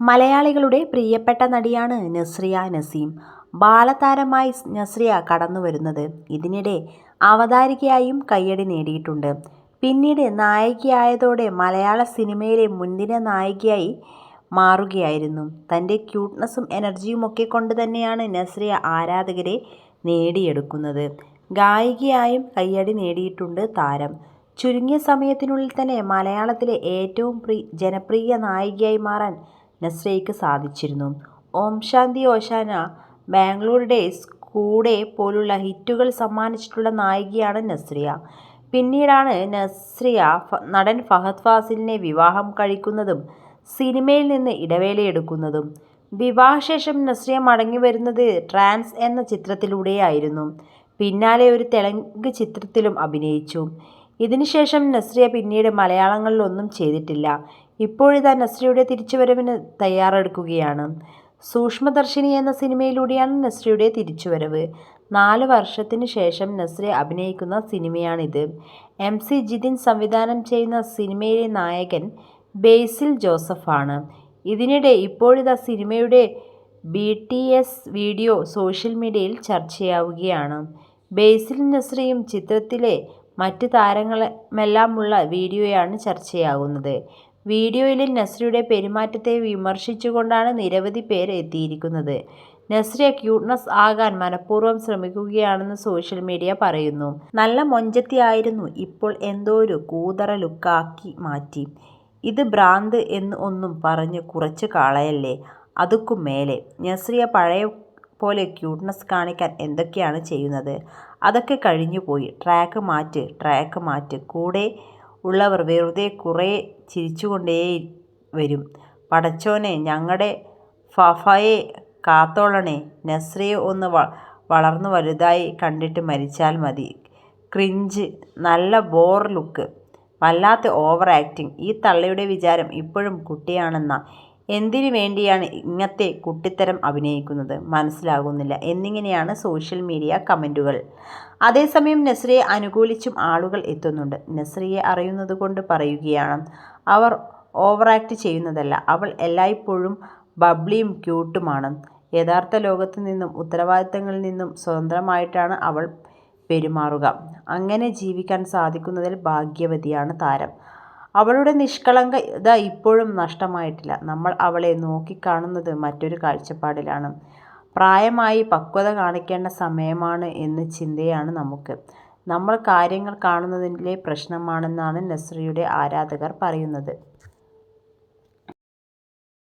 മലയാളികളുടെ പ്രിയപ്പെട്ട നടിയാണ് നസ്രിയ നസീം. ബാലതാരമായി നസ്രിയ കടന്നു വരുന്നത് ഇതിനിടെ അവതാരികയായും കയ്യടി നേടിയിട്ടുണ്ട്. പിന്നീട് നായികയായതോടെ മലയാള സിനിമയിലെ മുൻനിര നായികയായി മാറുകയായിരുന്നു. തന്റെ ക്യൂട്ട്നെസ്സും എനർജിയുമൊക്കെ കൊണ്ട് തന്നെയാണ് നസ്രിയ ആരാധകരെ നേടിയെടുക്കുന്നത്. ഗായികയായും കയ്യടി നേടിയിട്ടുണ്ട് താരം. ചുരുങ്ങിയ സമയത്തിനുള്ളിൽ തന്നെ മലയാളത്തിലെ ഏറ്റവും ജനപ്രിയ നായികയായി മാറാൻ നസ്രിയയ്ക്ക് സാധിച്ചിരുന്നു. ഓം ശാന്തി ഓശാന, ബാംഗ്ലൂർ ഡേയ്സ്, കൂടെ പോലുള്ള ഹിറ്റുകൾ സമ്മാനിച്ചിട്ടുള്ള നായികയാണ് നസ്രിയ. പിന്നീടാണ് നസ്രിയ നടൻ ഫഹദ് ഫാസിലിനെ വിവാഹം കഴിക്കുന്നതും സിനിമയിൽ നിന്ന് ഇടവേളയെടുക്കുന്നതും. വിവാഹശേഷം നസ്രിയ മടങ്ങി വരുന്നത് ട്രാൻസ് എന്ന ചിത്രത്തിലൂടെയായിരുന്നു. പിന്നാലെ ഒരു തെലുങ്ക് ചിത്രത്തിലും അഭിനയിച്ചു. ഇതിനുശേഷം നസ്രിയ പിന്നീട് മലയാളങ്ങളിലൊന്നും ചെയ്തിട്ടില്ല. ഇപ്പോഴിതാ നസ്രിയുടെ തിരിച്ചുവരവിന് തയ്യാറെടുക്കുകയാണ്. സൂക്ഷ്മദർശിനി എന്ന സിനിമയിലൂടെയാണ് നസ്രിയുടെ തിരിച്ചുവരവ്. നാല് വർഷത്തിന് ശേഷം നസ്രി അഭിനയിക്കുന്ന സിനിമയാണിത്. എം. സി. ജിതിൻ സംവിധാനം ചെയ്യുന്ന സിനിമയിലെ നായകൻ ബേസിൽ ജോസഫാണ്. ഇതിനിടെ ഇപ്പോഴിതാ സിനിമയുടെ B T S video social മീഡിയയിൽ ചർച്ചയാവുകയാണ്. ബേസിൽ നസ്രിയും ചിത്രത്തിലെ മറ്റ് താരങ്ങളുമെല്ലാമുള്ള വീഡിയോയാണ് ചർച്ചയാകുന്നത്. വീഡിയോയിലെ നസ്രിയുടെ പെരുമാറ്റത്തെ വിമർശിച്ചുകൊണ്ടാണ് നിരവധി പേർ എത്തിയിരിക്കുന്നത്. നസ്രിയ ക്യൂട്ട്നസ് ആകാൻ മനഃപൂർവം ശ്രമിക്കുകയാണെന്ന് സോഷ്യൽ മീഡിയ പറയുന്നു. നല്ല മൊഞ്ചത്തിയായിരുന്നു ഇപ്പോൾ എന്തോ ഒരു കൂതറ ലുക്കാക്കി മാറ്റി. ഇത് ഭ്രാന്ത് എന്ന് ഒന്നും പറഞ്ഞ് കുറച്ച് കളയല്ലേ അതുക്കും മേലെ. നസ്രിയ പഴയ പോലെ ക്യൂട്ട്നസ് കാണിക്കാൻ എന്തൊക്കെയാണ് ചെയ്യുന്നത്. അതൊക്കെ കഴിഞ്ഞു പോയി ട്രാക്ക് മാറ്റ് ട്രാക്ക് മാറ്റ് കൂടെ ഉള്ളവർ വെറുതെ കുറേ ചിരിച്ചുകൊണ്ടേ വരും. പടച്ചോനെ ഞങ്ങടെ ഫഫയെ കാത്തോളണേ നസ്രയെ ഒന്ന് വളർന്നു വലുതായി കണ്ടിട്ട് മരിച്ചാൽ മതി. ക്രിഞ്ച് നല്ല ബോർ ലുക്ക് വല്ലാത്ത ഓവർ ആക്ടിങ് ഈ തള്ളയുടെ വിചാരം ഇപ്പോഴും കുട്ടിയാണെന്നാ എന്തിനു വേണ്ടിയാണ് ഇങ്ങത്തെ കുട്ടിത്തരം അഭിനയിക്കുന്നത് മനസ്സിലാകുന്നില്ല എന്നിങ്ങനെയാണ് സോഷ്യൽ മീഡിയ കമന്റുകൾ അതേസമയം നസ്രിയെ അനുകൂലിച്ചും ആളുകൾ എത്തുന്നുണ്ട്. നസ്രിയെ അറിയുന്നതുകൊണ്ട് പറയുകയാണ്. അവർ ഓവറാക്ട് ചെയ്യുന്നതല്ല. അവൾ എല്ലായ്പ്പോഴും ബബ്ലിയും ക്യൂട്ടുമാണ്. യഥാർത്ഥ ലോകത്ത് നിന്നും ഉത്തരവാദിത്തങ്ങളിൽ നിന്നും സ്വതന്ത്രമായിട്ടാണ് അവൾ പെരുമാറുക. അങ്ങനെ ജീവിക്കാൻ സാധിക്കുന്നതിൽ ഭാഗ്യവതിയാണ് താരം. അവളുടെ നിഷ്കളങ്കത ഇപ്പോഴും നഷ്ടമായിട്ടില്ല. നമ്മൾ അവളെ നോക്കിക്കാണുന്നത് മറ്റൊരു കാഴ്ചപ്പാടിലാണ്. പ്രായമായി പക്വത കാണിക്കേണ്ട സമയമാണ് എന്ന ചിന്തയാണ് നമുക്ക്. നമ്മൾ കാര്യങ്ങൾ കാണുന്നതിലെ പ്രശ്നമാണെന്നാണ് നസ്രിയുടെ ആരാധകർ പറയുന്നത്.